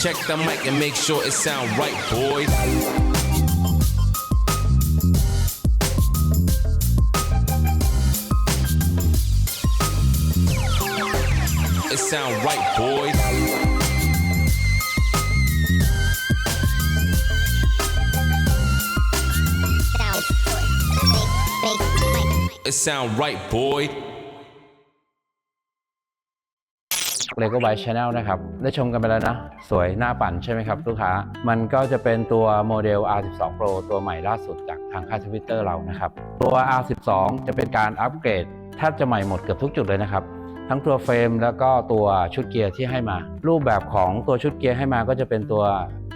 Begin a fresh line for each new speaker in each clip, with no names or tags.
Check the mic and make sure it sound right, boys. It sound right, boys.
sound big, big,
It sound right, boy.
เลโก้ไบชแนลนะครับ ได้ชมกันไปแล้วนะ สวยหน้าปั่นใช่ไหมครับลูกค้า มันก็จะเป็นตัวโมเดล R12 Pro ตัวใหม่ล่าสุดจากทางค่ายทวิตเตอร์เรานะครับ ตัว R12 จะเป็นการอัปเกรดแทบจะใหม่หมดเกือบทุกจุดเลยนะครับทั้งตัวเฟรมแล้วก็ตัวชุดเกียร์ที่ให้มา รูปแบบของตัวชุดเกียร์ให้มาก็จะเป็นตัว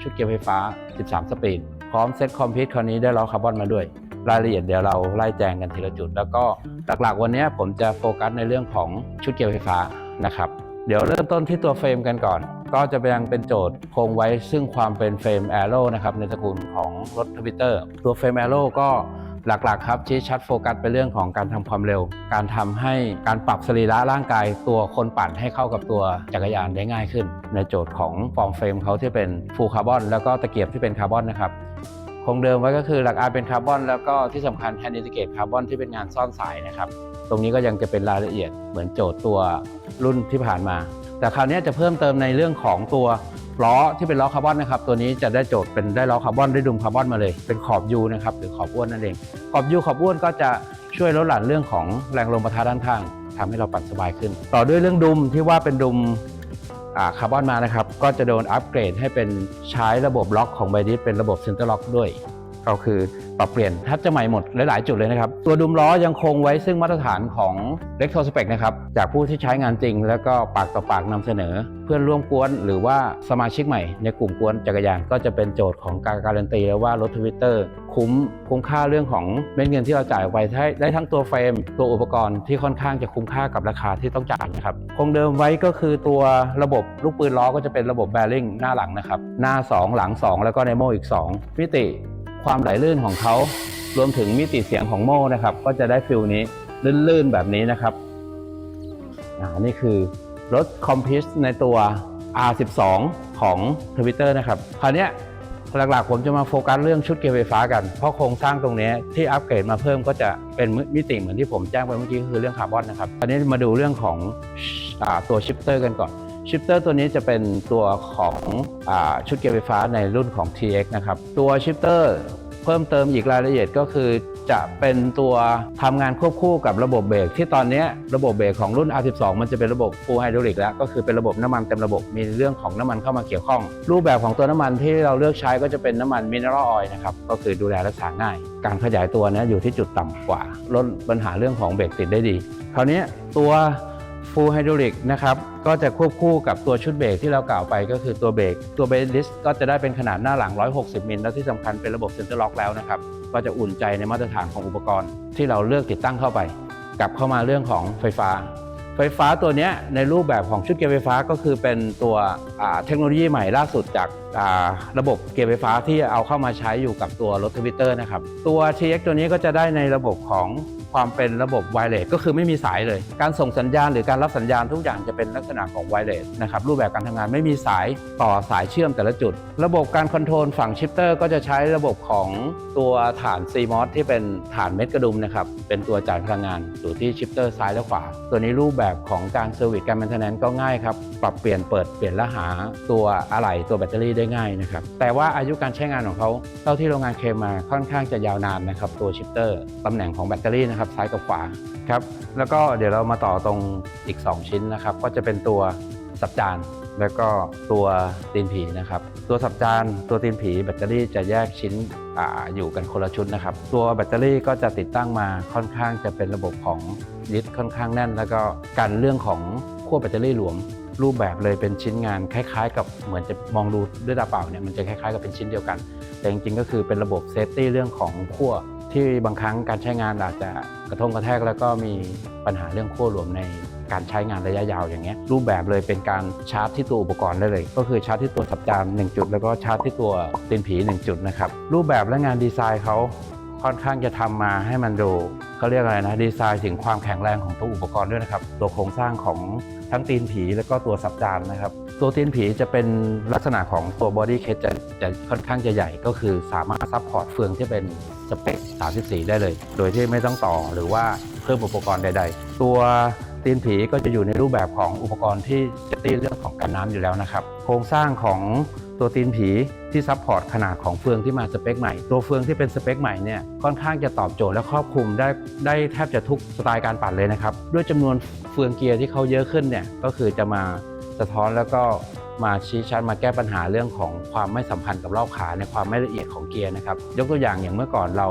ชุดเกียร์ไฟฟ้า 13 สปีด พร้อมเซ็ตคอมพิวต์คราวนี้ได้ล้อคาร์บอนมาด้วย รายละเอียดเดี๋ยวเราไล่แจงกันทีละจุด แล้วก็หลักๆวันนี้ผมจะโฟกัสในเรื่องของชุดเกียร์ไฟฟ้านะครับ เดี๋ยวเริ่มต้นที่ตัวเฟรมกันก่อน ก็จะยังเป็นโจทย์คงไว้ซึ่งความเป็นเฟรม a อ r o w นะครับในตระกูลของรถทวิตเตอร์ตัวเฟรม a อ r o w ก็หลักๆครับชี้ชัดโฟกัสไปเรื่องของการทำความเร็ว การทำให้การปรับสรีระร่างกายตัวคนปั่นให้เข้ากับตัวจักรยานได้ง่ายขึ้น ในโจทย์ของฟอร์มเฟรมเขาที่เป็นฟูคาร์บอนแล้วก็ตะเกียบที่เป็นคาร์บอนนะครับคงเดิมไว้ก็คือหลักอาเป็นคาร์บอนแล้วก็ที่สำคัญแฮนดิเกตคาร์บอนที่เป็นงานซ่อนสายนะครับ รงนี้ก็ยังจะเป็นรายละเอียดเหมือนโจทย์ตัวรุ่นที่ผ่านมา แต่คราวนี้จะเพิ่มเติมในเรื่องของตัวล้อที่เป็นล้อคาร์บอนนะครับตัวนี้จะได้โจทย์เป็นได้ล้อคาร์บอนได้ดุมคาร์บอนมาเลย เป็นขอบยูนะครับหรือขอบอ้วนนั่นเอง ขอบยูขอบอ้วนก็จะช่วยลดหลั่นเรื่องของแรงลมปะทะด้านข้างทำให้เราปั่นสบายขึ้น ต่อด้วยเรื่องดุมที่ว่าเป็นดุมคาร์บอนมานะครับก็จะโดนอัปเกรดให้เป็นใช้ระบบล็อกของไบดิสเป็นระบบเซนเตอร์ล็อกด้วย ก็คือปรับเปลี่ยนแทบจะใหม่หมดหลาย ๆ จุดเลยนะครับ ตัวดุมล้อยังคงไว้ซึ่งมาตรฐานของเ e กโทสเปกนะครับ จากผู้ที่ใช้งานจริง แล้วก็ปากต่อปากนำเสนอ เพื่อนร่วมกวนหรือว่าสมาชิกใหม่ ในกลุ่มกวนจักรยานก็จะเป็นโจทย์ของการการันตีแล้วว่ารถทวิตเตอร์คุ้มคุ้มค่าเรื่องของเม็ดเงินที่เราจ่ายไปได้ได้ทั้งตัวเฟรม ตัวอุปกรณ์ที่ค่อนข้างจะคุ้มค่ากับราคาที่ต้องจ่ายนะครับคงเดิมไว้ก็คือตัวระบบลูกปืนล้อก็จะเป็นระบบแบริ่งหน้าหลังนะครับหน้า 2 หลัง 2 แล้วก็ในโมอีก 2 มิติ ความไหลลื่นของเขา รวมถึงมิติเสียงของโม่นะครับ ก็จะได้ฟิลนี้ลื่นๆแบบนี้นะครับอ่านี่คือรถคอมพิวในตัว R12 ของ Twitter นะครับ คราวนี้หลักๆ ผมจะมาโฟกัสเรื่องชุดเกียร์ไฟฟ้ากัน เพราะโครงสร้างตรงนี้ที่อัปเกรดมาเพิ่มก็จะเป็นมิติเหมือนที่ผมแจ้งไปเมื่อกี้คือเรื่องคาร์บอนนะครับคราวนี้มาดูเรื่องของอตัวชิปเตอร์กันก่อน ชิปเตอร์ตัวนี้จะเป็นตัวของอชุดเกียร์ไฟฟ้าในรุ่นของ TX นะครับ ตัวชิปเตอร์เพิ่มเติมอีกรายละเอียดก็คือจะเป็นตัวทำงานควบคู่กับระบบเบรกที่ตอนนี้ระบบเบรกของรุ่น R12 มันจะเป็นระบบ Full Hydraulic แล้ว ก็คือเป็นระบบน้ำมันเต็มระบบมีเรื่องของน้ำมันเข้ามาเกี่ยวข้อง รูปแบบของตัวน้ำมันที่เราเลือกใช้ก็จะเป็นน้ำมัน Mineral Oil นะครับ ก็คือดูแลรักษาง่าย การขยายตัวนี้อยู่ที่จุดต่ำกว่าลดปัญหาเรื่องของเบรกติดได้ดี คราวนี้ตัว ฟูลไฮดรอลิกนะครับก็จะควบคู่กับตัวชุดเบรกที่เรากล่าวไปก็คือตัวเบรกตัวเบรกลิสก็จะได้เป็นขนาดหน้าหลัง 160 มิลและที่สำคัญเป็นระบบเซ็นเตอร์ล็อกแล้วนะครับก็จะอุ่นใจในมาตรฐานของอุปกรณ์ ที่เราเลือกติดตั้งเข้าไป กลับเข้ามาเรื่องของไฟฟ้า ไฟฟ้าตัวนี้ในรูปแบบของชุดเกียร์ไฟฟ้าก็คือเป็นตัวเทคโนโลยีใหม่ล่าสุดจาก ระบบเกียร์ไฟฟ้าที่เอาเข้ามาใช้อยู่กับตัวรถทวิตเตอร์นะครับ ตัว TX ตัวนี้ก็จะได้ในระบบของความเป็นระบบไวเลสก็คือไม่มีสายเลย การส่งสัญญาณหรือการรับสัญญาณทุกอย่างจะเป็นลักษณะของไวเลสนะครับรูปแบบการทำงานไม่มีสายต่อสายเชื่อมแต่ละจุด ระบบการคอนโทรลฝั่งชิปเตอร์ก็จะใช้ระบบของตัวฐาน CMOS ที่เป็นฐานเม็ดกระดุมนะครับเป็นตัวจ่ายพลังงานอยู่ที่ชิปเตอร์ซ้ายและขวา ตัวนี้รูปแบบของการเซอร์วิสการแมนเทนแนนก็ง่ายครับปรับเปลี่ยนเปิดเปลี่ยนและหาตัวอะไหล่ตัวแบตเตอรี่ได้ง่ายนะครับ แต่ว่าอายุการใช้งานของเขาเท่าที่โรงงานเคมมาค่อนข้างจะยาวนานนะครับ ตัวชิปเตอร์ตำแหน่งของแบตเตอรี่นะครับซ้ายกับขวาครับ แล้วก็เดี๋ยวเรามาต่อตรงอีก 2 ชิ้นนะครับ ก็จะเป็นตัวสับจานแล้วก็ตัวตีนผีนะครับ ตัวสับจานตัวตีนผีแบตเตอรี่จะแยกชิ้นออยู่กันคนละชุดนะครับ ตัวแบตเตอรี่ก็จะติดตั้งมาค่อนข้างจะเป็นระบบของยึดค่อนข้างแน่น แล้วก็กันเรื่องของขั้วแบตเตอรี่หลวม รูปแบบเลยเป็นชิ้นงานคล้ายๆ กับเหมือนจะมองดูด้วยตาเปล่าเนี่ยมันจะคล้ายๆ กับเป็นชิ้นเดียวกัน แต่จริงๆก็คือเป็นระบบเซฟตี้เรื่องของขั้วที่บางครั้งการใช้งานอาจจะกระทงกระแทกแล้วก็มีปัญหาเรื่องขั้วหลวมในการใช้งานระยะยาวอย่างเงี้ยรูปแบบเลยเป็นการชาร์จที่ตัวอุปกรณ์ได้เลย ก็คือชาร์จที่ตัวสับจาน1จุด แล้วก็ชาร์จที่ตัวตีนผี 1 จุดนะครับรูปแบบและงานดีไซน์เขา ค่อนข้างจะทำมาให้มันดูเขาเรียกอะไรนะดีไซน์ถึงความแข็งแรงของตัวอุปกรณ์ด้วยนะครับ ตัวโครงสร้างของทั้งตีนผีแล้วก็ตัวสับจานนะครับ ตัวตีนผีจะเป็นลักษณะของตัวบอดี้เคสจะจะค่อนข้างจะใหญ่ก็คือสามารถซัพพอร์ตเฟืองที่เป็นสเปค 34 ได้เลย โดยที่ไม่ต้องต่อหรือว่าเพิ่มอุปกรณ์ใด ๆ ตัวตีนผีก็จะอยู่ในรูปแบบของอุปกรณ์ที่จะตีเรื่องของการน้ำอยู่แล้วนะครับ โครงสร้างของ ตัวตีนผีที่ซัพพอร์ตขนาดของเฟืองที่มาสเปคใหม่ ตัวเฟืองที่เป็นสเปคใหม่เนี่ยค่อนข้างจะตอบโจทย์และครอบคลุมได้ได้แทบจะทุกสไตล์การปั่นเลยนะครับ ด้วยจำนวนเฟืองเกียร์ที่เขาเยอะขึ้นเนี่ยก็คือจะมาสะท้อนแล้วก็มาชี้ชัดมาแก้ปัญหาเรื่องของความไม่สัมพันธ์กับรอบขาในความไม่ละเอียดของเกียร์นะครับยกตัวอย่างอย่างเมื่อก่อนเรา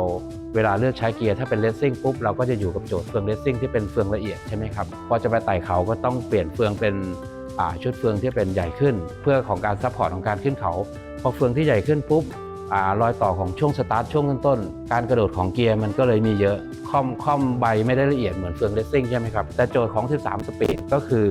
เวลาเลือกใช้เกียร์ถ้าเป็นเลสซิ่งปุ๊บเราก็จะอยู่กับโจทย์เฟืองเลสซิ่งที่เป็นเฟืองละเอียดใช่ไหมครับพอจะไปไต่เขาก็ต้องเปลี่ยนเฟืองเป็น ชุดเฟืองที่เป็นใหญ่ขึ้น เพื่อของการซัพพอร์ตของการขึ้นเขาพอเฟืองที่ใหญ่ขึ้นปุ๊บอรอยต่อของช่วงสตาร์ทช่วงต้นๆการกระโดดของเกียร์มันก็เลยมีเยอะค่อมค่อมใบไม่ได้ละเอียดเหมือนเฟืองเลสซิ่งใช่ไหมครับ แต่โจทย์ของ 13 สปีดก็คือ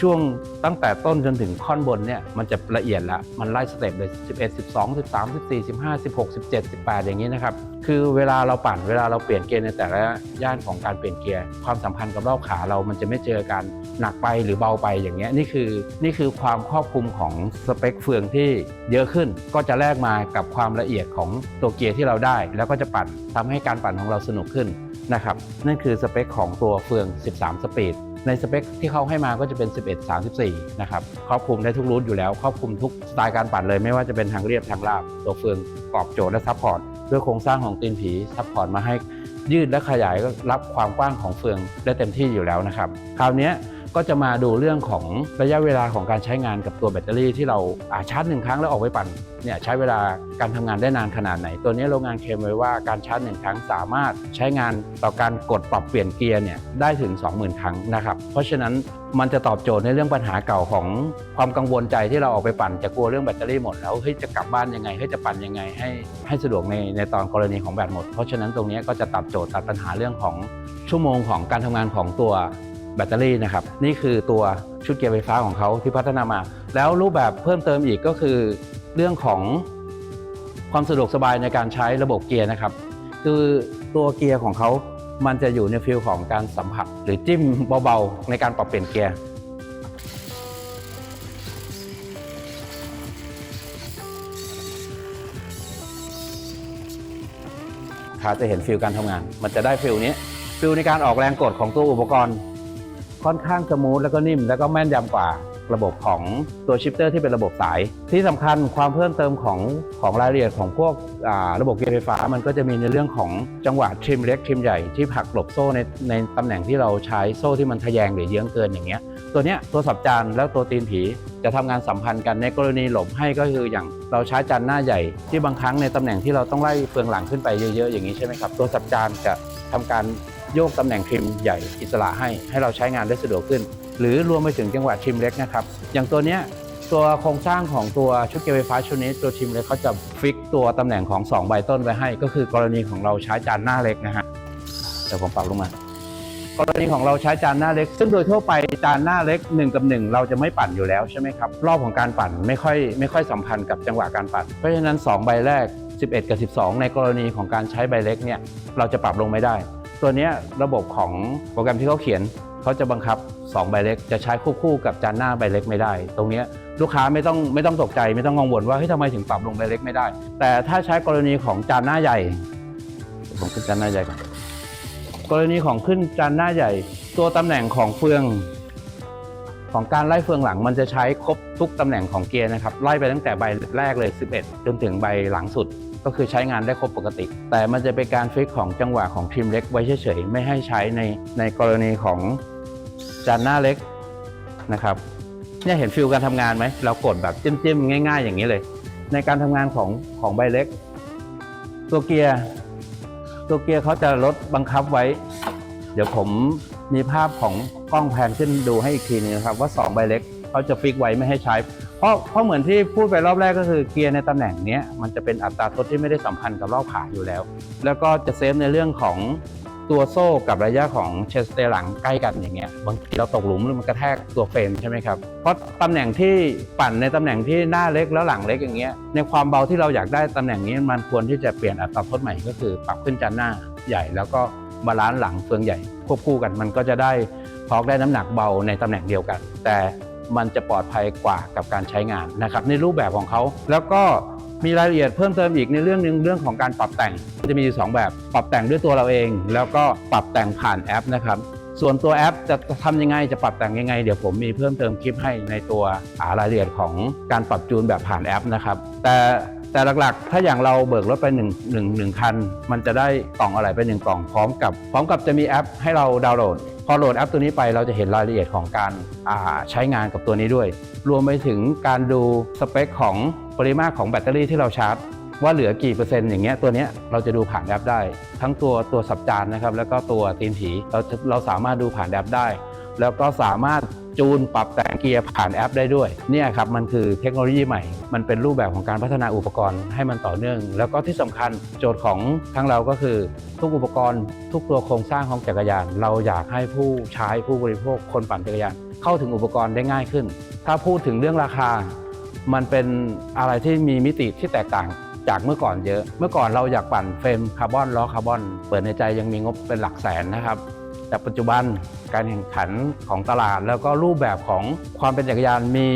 ช่วงตั้งแต่ต้นจนถึงค่อนบนเนี่ยมันจะละเอียดละมันไล่สเต็ปเลย 11 12 13 14 15 16 17 18 อย่างนี้นะครับ คือเวลาเราปั่นเวลาเราเปลี่ยนเกียร์ในแต่ละย่านของการเปลี่ยนเกียร์ความสัมพันธ์กับรอบขาเรามันจะไม่เจอการหนักไปหรือเบาไปอย่างเงี้ยนี่คือนี่คือความครอบคลุมของสเปคเฟืองที่เยอะขึ้นก็จะแลกมากับความละเอียดของตัวเกียร์ที่เราได้ แล้วก็จะปั่นทำให้การปั่นของเราสนุกขึ้นนะครับนั่นคือสเปคของตัวเฟือง 13 สปีดในสเปคที่เขาให้มาก็จะเป็น 11 34 นะครับ ครอบคลุมได้ทุกรูทอยู่แล้ว ครอบคลุมทุกสไตล์การปั่นเลย ไม่ว่าจะเป็นทางเรียบทางราบ ตัวเฟืองตอบโจทย์และซัพพอร์ต ด้วยโครงสร้างของตีนผีซัพพอร์ตมาให้ยืดและขยายก็รับความกว้างของเฟืองได้เต็มที่อยู่แล้วนะครับ คราวนี้ ก็จะมาดูเรื่องของระยะเวลาของการใช้งานกับตัวแบตเตอรี่ที่เราอาชาร์จหนึ่งครั้งแล้วออกไปปั่นเนี่ยใช้เวลาการทำงานได้นานขนาดไหน ตัวนี้โรงงานเคลมไว้ว่าการชาร์จหนึ่งครั้งสามารถใช้งานต่อการกดปรับเปลี่ยนเกียร์เนี่ยได้ถึง 20,000 ครั้งนะครับ เพราะฉะนั้นมันจะตอบโจทย์ในเรื่องปัญหาเก่าของความกังวลใจที่เราออกไปปั่นจะกลัวเรื่องแบตเตอรี่หมดแล้วเฮ้ยจะกลับบ้านยังไงเฮ้ยจะปั่นยังไงให้ให้สะดวกในในตอนกรณีของแบตหมด เพราะฉะนั้นตรงนี้ก็จะตอบโจทย์ตัดปัญหาเรื่องของชั่วโมงของการทำงานของตัว แบตเตอรี่นะครับ นี่คือตัวชุดเกียร์ไฟฟ้าของเขาที่พัฒนามา แล้วรูปแบบเพิ่มเติมอีกก็คือเรื่องของความสะดวกสบายในการใช้ระบบเกียร์นะครับ คือตัวเกียร์ของเขามันจะอยู่ในฟิลของการสัมผัส หรือจิ้มเบาๆ ในการปรับเปลี่ยนเกียร์ขาจะเห็นฟิลการทำงาน มันจะได้ฟิลนี้ฟิลในการออกแรงกดของตัวอุปกรณ์ ค่อนข้างสมูทแล้วก็นิ่ม แล้วก็แม่นยำกว่าระบบของตัวชิปเตอร์ที่เป็นระบบสาย ที่สำคัญความเพิ่มเติมของของรายละเอียดของพวกระบบเกียร์ไฟฟ้า มันก็จะมีในเรื่องของจังหวะทริมเล็กทริมใหญ่ที่ผลักหลบโซ่ในในตำแหน่งที่เราใช้โซ่ที่มันทะแยงหรือเยื้องเกินอย่างเงี้ยตัวเนี้ยตัวสับจานแล้วตัวตีนผีจะทำงานสัมพันธ์กันในกรณีหลบให้ก็คืออย่างเราใช้จานหน้าใหญ่ ที่บางครั้งในตำแหน่งที่เราต้องไล่เฟืองหลังขึ้นไปเยอะๆอย่างนี้ใช่ไหมครับตัวสับจานจะทำการ โยกตำแหน่งทริมใหญ่อิสระให้ให้เราใช้งานได้สะดวกขึ้น หรือรวมไปถึงจังหวะทริมเล็กนะครับ อย่างตัวเนี้ยตัวโครงสร้างของตัวชุดเกียร์ไฟฟ้าชุดนี้ตัวทริมเล็กเขาจะฟิกตัวตำแหน่งของสองใบต้นไว้ให้ ก็คือกรณีของเราใช้จานหน้าเล็กนะฮะเดี๋ยวผมปรับลงมากรณีของเราใช้จานหน้าเล็ก ซึ่งโดยทั่วไปจานหน้าเล็ก1กับ1 เราจะไม่ปั่นอยู่แล้วใช่ไหมครับรอบของการปั่นไม่ค่อยไม่ค่อยสัมพันธ์กับจังหวะการปั่น เพราะฉะนั้น 2 ใบแรก 11 กับ 12 ในกรณีของการใช้ใบเล็กเนี่ยเราจะปรับลงไม่ได้ ตัวนี้ระบบของโปรแกรมที่เขาเขียนเขาจะบังคับ 2 ใบเล็ก จะใช้ควบคู่กับจานหน้าใบเล็กไม่ได้ ตรงนี้ลูกค้าไม่ต้องไม่ต้องตกใจไม่ต้องกังวลว่าเฮ้ยทำไมถึงปรับลงใบเล็กไม่ได้ แต่ถ้าใช้กรณีของจานหน้าใหญ่ผมขึ้นจานหน้าใหญ่ก่อนกรณีของขึ้นจานหน้าใหญ่ ตัวตำแหน่งของเฟือง ของการไล่เฟืองหลังมันจะใช้ครบทุกตำแหน่งของเกียร์นะครับไล่ไปตั้งแต่ใบแรกเลย 11 จนถึงใบหลังสุด ก็คือใช้งานได้ครบปกติ แต่มันจะเป็นการฟิกของจังหวะของทริมเล็กไว้เฉยๆไม่ให้ใช้ในในกรณีของจานหน้าเล็กนะครับเนี่ยเห็นฟิลการทำงานไหมเรากดแบบจิ้มๆง่าย ๆ อย่างนี้เลย ในการทำงานของของใบเล็ก ตัวเกียร์ตัวเกียร์เขาจะลดบังคับไว้ เดี๋ยวผมมีภาพของกล้องแพนขึ้นดูให้อีกทีนึงนะครับ ว่า 2 ใบเล็กเขาจะฟิกไว้ไม่ให้ใช้ เพราะเพราะเหมือนที่พูดไปรอบแรกก็คือเกียร์ในตำแหน่งนี้มันจะเป็นอัตราทดที่ไม่ได้สัมพันธ์กับรอบขาอยู่แล้ว แล้วก็จะเซฟในเรื่องของตัวโซ่กับระยะของเชสเตอร์หลังใกล้กันอย่างเงี้ยบางทีเราตกหลุมหรือมันกระแทกตัวเฟรมใช่ไหมครับเพราะตำแหน่งที่ปั่นในตำแหน่งที่หน้าเล็กแล้วหลังเล็กอย่างเงี้ยในความเบาที่เราอยากได้ตำแหน่งนี้มันควรที่จะเปลี่ยนอัตราทดใหม่ก็คือปรับขึ้นจานหน้าใหญ่แล้วก็บาลานซ์หลังเฟืองใหญ่ควบคู่กันมันก็จะได้ทอร์กได้น้ำหนักเบาในตำแหน่งเดียวกัน แต่ มันจะปลอดภัยกว่ากับการใช้งานนะครับในรูปแบบของเขา แล้วก็มีรายละเอียดเพิ่มเติมอีกในเรื่องหนึงเรื่องของการปรับแต่งจะมีอยู่สองแบบ ปรับแต่งด้วยตัวเราเอง แล้วก็ปรับแต่งผ่านแอปนะครับส่วนตัวแอปจะทำยังไงจะปรับแต่งยังไง เดี๋ยวผมมีเพิ่มเติมคลิปให้ในตัวารายละเอียดของการปรับจูนแบบผ่านแอปนะครับแต่แต่หลักๆ ถ้าอย่างเราเบิกรถไป1นึ่งหนึ่งหนึ่งคัน มันจะได้กล่องอะไรไปหนึ่งกล่องพร้อมกับ พร้อมกับจะมีแอปให้เราดาวน์โหลด พอโหลดแอปตัวนี้ไปเราจะเห็นรายละเอียดของการาใช้งานกับตัวนี้ด้วย รวมไปถึงการดูสเปคของปริมาตรของแบตเตอรี่ที่เราชาร์จ ว่าเหลือกี่เปอร์เซ็นต์อย่างเงี้ยตัวเนี้ยเราจะดูผ่านแอปได้ ทั้งตัวตัวสับจานนะครับแล้วก็ตัวตีนผีเราจะเราสามารถดูผ่านแอปได้ แล้วก็สามารถจูนปรับแต่งเกียร์ผ่านแอปได้ด้วยเนี่ยครับมันคือเทคโนโลยีใหม่ มันเป็นรูปแบบของการพัฒนาอุปกรณ์ให้มันต่อเนื่อง แล้วก็ที่สำคัญโจทย์ของทั้งเราก็คือ ทุกอุปกรณ์ ทุกตัวโครงสร้างของจักรยาน เราอยากให้ผู้ใช้ผู้บริโภคคนปั่นจักรยาน เข้าถึงอุปกรณ์ได้ง่ายขึ้น ถ้าพูดถึงเรื่องราคา มันเป็นอะไรที่มีมิติที่แตกต่างจากเมื่อก่อนเยอะ เมื่อก่อนเราอยากปั่นเฟรมคาร์บอนล้อคาร์บอนเปิดในใจยังมีงบเป็นหลักแสนนะครับ แต่ปัจจุบัน การแข่งขันของตลาด แล้วก็รูปแบบของความเป็นจักรยานมี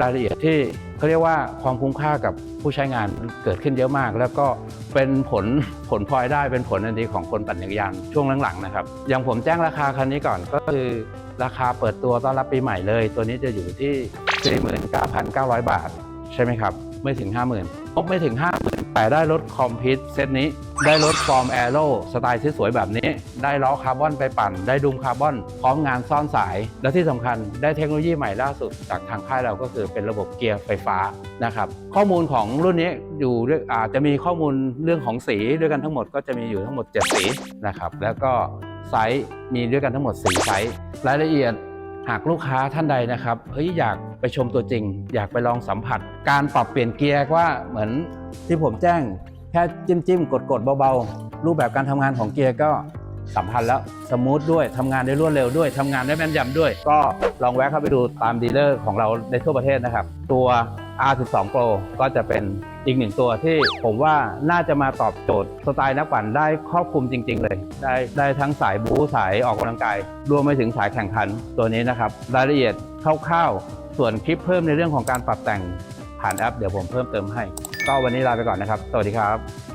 รายละเอียดที่เขาเรียกว่าความคุ้มค่ากับผู้ใช้งานเกิดขึ้นเยอะมาก แล้วก็เป็นผลผลพลอยได้เป็นผลอันดีของคนปั่นจักรยานช่วงหลังๆนะครับอย่างผมแจ้งราคาคันนี้ก่อนก็คือราคาเปิดตัวต้อนรับปีใหม่เลย ตัวนี้จะอยู่ที่ 49,900 บาท ใช่ไหมครับ ไม่ถึง 50,000งบไม่ถึง 50,000แต่ได้รถคอมพิวเซตนี้ ได้รถฟอร์มแอโร่สไตล์สวยแบบนี้ ได้ล้อคาร์บอนไปปั่น ได้ดุมคาร์บอน พร้อมงานซ่อนสาย และที่สำคัญได้เทคโนโลยีใหม่ล่าสุด จากทางค่ายเราก็คือเป็นระบบเกียร์ไฟฟ้านะครับข้อมูลของรุ่นนี้อยู่ด้วยอาจจะมีข้อมูลเรื่องของสีด้วยกันทั้งหมดก็จะมีอยู่ทั้งหมด 7 สีนะครับแล้วก็ไซส์มีด้วยกันทั้งหมด4ไซส์รายละเอียด หากลูกค้าท่านใดนะครับเฮ้ยอยากไปชมตัวจริง อยากไปลองสัมผัส การปรับเปลี่ยนเกียร์ว่าเหมือนที่ผมแจ้งแค่จิ้มจิ้มกดกดเบาๆ รูปแบบการทำงานของเกียร์ก็สัมพันธ์แล้วสมูทด้วยทำงานได้รวดเร็วด้วยทำงานได้แม่นยำด้วย ก็ลองแวะเข้าไปดูตามดีลเลอร์ของเราในทั่วประเทศนะครับ ตัว R12 Pro ก็จะเป็นอีกหนึ่งตัวที่ผมว่าน่าจะมาตอบโจทย์สไตล์นักปั่นได้ครอบคลุมจริง ๆ เลย ได้ได้ทั้งสายบู๊สายออกกำลังกาย รวมไปถึงสายแข่งขันตัวนี้นะครับ รายละเอียดคร่าวๆ ส่วนคลิปเพิ่มในเรื่องของการปรับแต่งผ่านแอปเดี๋ยวผมเพิ่มเติมให้ ก็วันนี้ลาไปก่อนนะครับ สวัสดีครับ